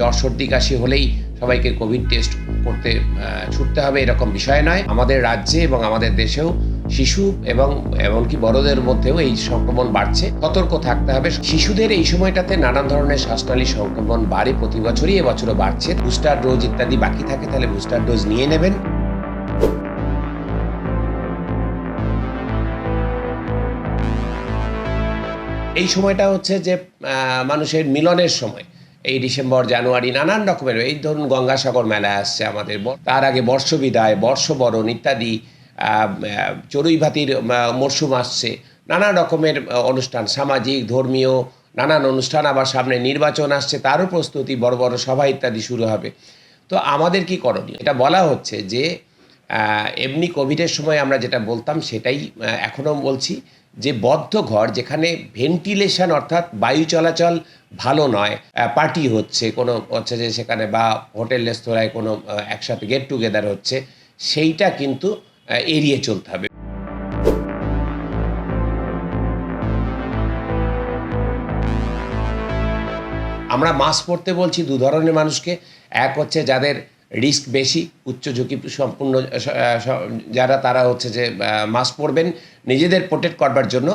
জ্বর, সর্দি, কাশি হলেই সবাইকে কোভিড টেস্ট করতে ছুটতে হবে, এরকম বিষয় নয়। আমাদের রাজ্যে এবং আমাদের দেশেও শিশু এবং এমনকি বড়দের মধ্যেও এই সংক্রমণ বাড়ছে। সতর্ক থাকতে হবে। শিশুদের এই সময়টাতে নানান ধরনের শ্বাসনালী সংক্রমণ বাড়ে প্রতি বছরই, এবছরও বাড়ছে। বুস্টার ডোজ ইত্যাদি বাকি থাকে, তাহলে বুস্টার ডোজ নিয়ে নেবেন। এই সময়টা হচ্ছে যে মানুষের মিলনের সময়। এই ডিসেম্বর জানুয়ারি নানান রকমের এই ধরুন গঙ্গাসাগর মেলা আসছে আমাদের তার আগে বর্ষবিদায় বর্ষবরণ ইত্যাদি আহ, আহ, চড়ুই ভাতির মরশুম আসছে নানা রকমের অনুষ্ঠান সামাজিক ধর্মীয় নানান অনুষ্ঠান আবার সামনে নির্বাচন আসছে তারও প্রস্তুতি বড় বড় সভা ইত্যাদি শুরু হবে। তো আমাদের কি করণীয়? এটা বলা হচ্ছে যে এমনি কোভিডের সময় আমরা যেটা বলতাম সেটাই এখনও বলছি। যে বদ্ধ ঘর যেখানে ভেন্টিলেশন অর্থাৎ বায়ু চলাচল ভালো নয় পার্টি হচ্ছে, কোনো হচ্ছে যে সেখানে বা হোটেল রেস্তোরাঁয় কোনো একসাথে গেট টুগেদার হচ্ছে, সেইটা কিন্তু এড়িয়ে চলতে হবে। আমরা মাস্ক পরতে বলছি, দু ধরনের মানুষকে। এক হচ্ছে যাদের রিস্ক বেশি, উচ্চ ঝুঁকি সম্পূর্ণ যারা তারা হচ্ছে যে মাস্ক পরবেন, নিজেদের প্রোটেক্ট করবার জন্য।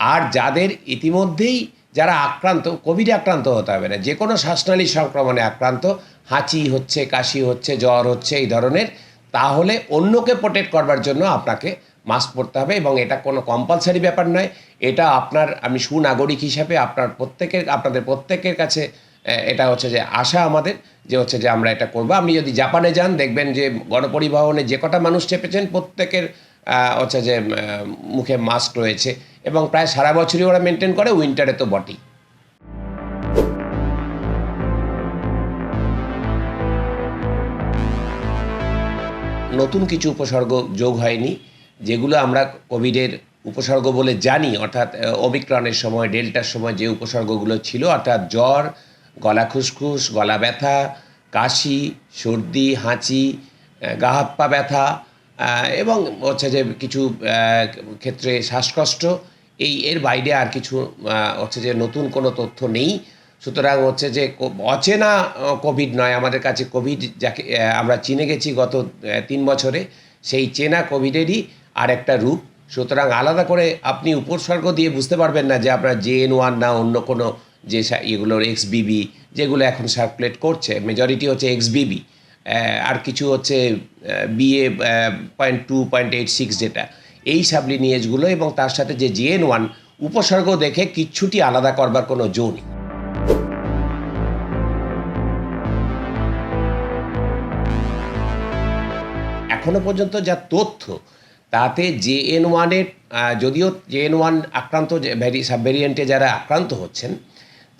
আর যাদের ইতিমধ্যেই যারা আক্রান্ত কোভিডে আক্রান্ত হতে হবে না যে কোনো শ্বাসনালী সংক্রমণে আক্রান্ত, হাঁচি হচ্ছে, কাশি হচ্ছে, জ্বর হচ্ছে, এই ধরনের, তাহলে অন্যকে প্রোটেক্ট করবার জন্য আপনাকে মাস্ক পরতে হবে এবং এটা কোনো কম্পালসারি ব্যাপার নয়। এটা আপনার, আমি সুনাগরিক হিসাবে আপনার প্রত্যেকের, আপনাদের প্রত্যেকের কাছে এটা হচ্ছে যে আশা আমাদের যে হচ্ছে যে আমরা এটা করব। আপনি যদি জাপানে যান, দেখবেন যে গণপরিবহনে যে কটা মানুষ চেপেছেন, প্রত্যেকের হচ্ছে যে মুখে মাস্ক রয়েছে এবং প্রায় সারা বছরই ওরা মেনটেন করে উইন্টারে তো বটেই। নতুন কিছু উপসর্গ যোগ হয়নি, যেগুলো আমরা কোভিডের উপসর্গ বলে জানি, অর্থাৎ অমিক্রণের সময়, ডেল্টার সময় যে উপসর্গগুলো ছিল, অর্থাৎ জ্বর গলা খুসখুস গলা ব্যথা কাশি সর্দি হাঁচি আহ, গা হাত পা ব্যথা এবং হচ্ছে যে কিছু ক্ষেত্রে শ্বাসকষ্ট এই এর বাইরে আর কিছু হচ্ছে যে নতুন কোনো তথ্য নেই। সুতরাং হচ্ছে যে অচেনা কোভিড নয়। আমাদের কাছে কোভিড যাকে আমরা চিনে গেছি গত তিন বছরে সেই চেনা কোভিডেরই আর একটা রূপ। সুতরাং আলাদা করে আপনি উপসর্গ দিয়ে বুঝতে পারবেন না যে আপনার জে এন ওয়ান না অন্য কোনো যে এগুলোর এক্স বিবি যেগুলো এখন সার্কুলেট করছে মেজরিটি হচ্ছে এক্স বিবি আর কিছু হচ্ছে B A point two point eight six যেটা। এই সাবলিনিয়েজগুলো এবং তার সাথে যে জিএন ওয়ান উপসর্গ দেখে কিচ্ছুটি আলাদা করবার কোনো জো নেই। এখনও পর্যন্ত যা তথ্য, তাতে জে এন ওয়ানের যদিও জে এন ওয়ান আক্রান্ত সাব ভ্যারিয়েন্টে যারা আক্রান্ত হচ্ছেন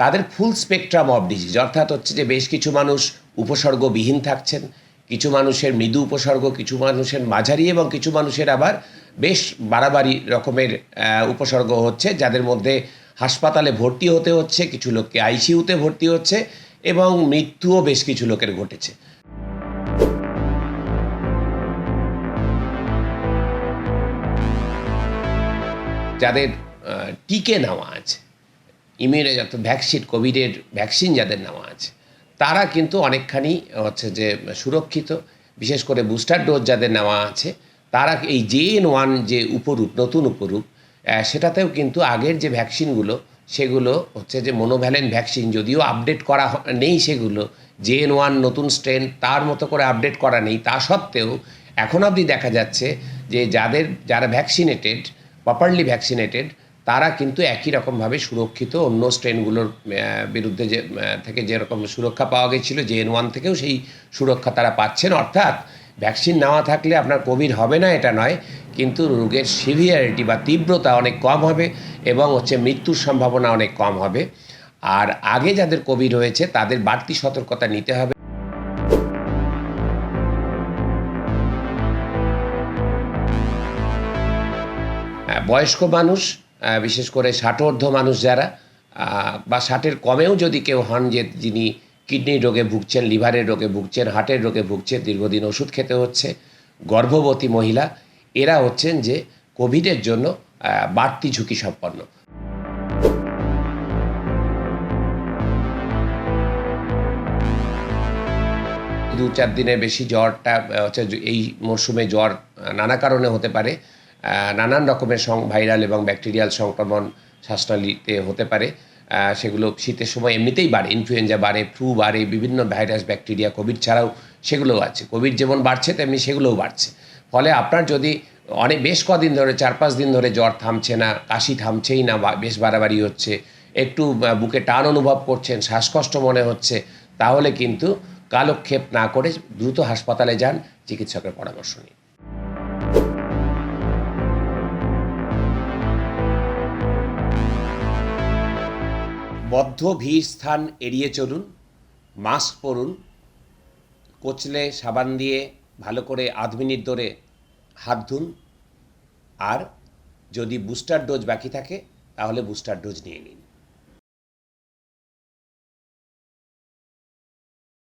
তাদের ফুল স্পেকট্রাম অফ ডিজিজ অর্থাৎ হচ্ছে যে বেশ কিছু মানুষ উপসর্গবিহীন থাকছেন, কিছু মানুষের মৃদু উপসর্গ, কিছু মানুষের মাঝারি এবং কিছু মানুষের আবার বেশ বাড়াবাড়ি রকমের উপসর্গ হচ্ছে, যাদের মধ্যে হাসপাতালে ভর্তি হতে হচ্ছে, কিছু লোককে আইসিইউতে ভর্তি হচ্ছে এবং মৃত্যুও বেশ কিছু লোকের ঘটেছে। যাদের টিকে নেওয়া আছে ইমিউনে যত ভ্যাকসিন, কোভিডের ভ্যাকসিন যাদের নেওয়া আছে, তারা কিন্তু অনেকখানি হচ্ছে যে সুরক্ষিত, বিশেষ করে বুস্টার ডোজ যাদের নেওয়া আছে, তারা এই জে এন ওয়ান যে উপরূপ, নতুন উপরূপ সেটাতেও কিন্তু আগের যে ভ্যাকসিনগুলো, সেগুলো হচ্ছে যে মোনোভ্যালেন্ট ভ্যাকসিন যদিও আপডেট করা নেই সেগুলো জে এন ওয়ান নতুন স্ট্রেন তার মতো করে আপডেট করা নেই, তা সত্ত্বেও এখন অবধি দেখা যাচ্ছে যে যাদের, যারা ভ্যাকসিনেটেড প্রপারলি ভ্যাকসিনেটেড তারা কিন্তু একই রকমভাবে সুরক্ষিত অন্য স্ট্রেনগুলোর বিরুদ্ধে যে থেকে যেরকম সুরক্ষা পাওয়া গেছিল জে এন ওয়ান থেকেও সেই সুরক্ষা তারা পাচ্ছেন। অর্থাৎ ভ্যাকসিন নেওয়া থাকলে আপনার কোভিড হবে না এটা নয় কিন্তু রোগের সিভিয়ারিটি বা তীব্রতা অনেক কম হবে এবং হচ্ছে মৃত্যুর সম্ভাবনা অনেক কম হবে। আর আগে যাদের কোভিড হয়েছে তাদের বাড়তি সতর্কতা নিতে হবে। আহ, বয়স্ক মানুষ বিশেষ করে ষাটোর্ধ মানুষ যারা বা ষাটের কমেও যদি কেউ হন যে যিনি কিডনি রোগে ভুগছেন, লিভারের রোগে ভুগছেন, হার্টের রোগে ভুগছেন, দীর্ঘদিন ওষুধ খেতে হচ্ছে, গর্ভবতী মহিলা, এরা হচ্ছেন যে কোভিডের জন্য বাড়তি ঝুঁকি সম্পন্ন দু চার দিনের বেশি জ্বরটা হচ্ছে এই মরশুমে জ্বর নানা কারণে হতে পারে। নানান রকমের সং, ভাইরাল এবং ব্যাকটেরিয়াল সংক্রমণ শ্বাসনালীতে হতে পারে। সেগুলো শীতের সময় এমনিতেই বাড়ে, ইনফ্লুয়েঞ্জা বাড়ে, ফ্লু বাড়ে, বিভিন্ন ভাইরাস, ব্যাকটেরিয়া, কোভিড ছাড়াও সেগুলোও আছে। কোভিড যেমন বাড়ছে, তেমনি সেগুলোও বাড়ছে। ফলে আপনার যদি অনেক, বেশ কদিন ধরে, চার পাঁচ দিন ধরে জ্বর থামছে না, কাশি থামছেই না বেশ বাড়াবাড়ি হচ্ছে, একটু বুকে টান অনুভব করছেন, শ্বাসকষ্ট মনে হচ্ছে, তাহলে কিন্তু কালক্ষেপ না করে দ্রুত হাসপাতালে যান, চিকিৎসকের পরামর্শ নিন। বদ্ধ ভিড় স্থান এড়িয়ে চলুন, মাস্ক পরুন, কোচলে সাবান দিয়ে ভালো করে আধ মিনিট ধরে হাত ধুন। আর যদি বুস্টার ডোজ বাকি থাকে, তাহলে বুস্টার ডোজ নিয়ে নিন।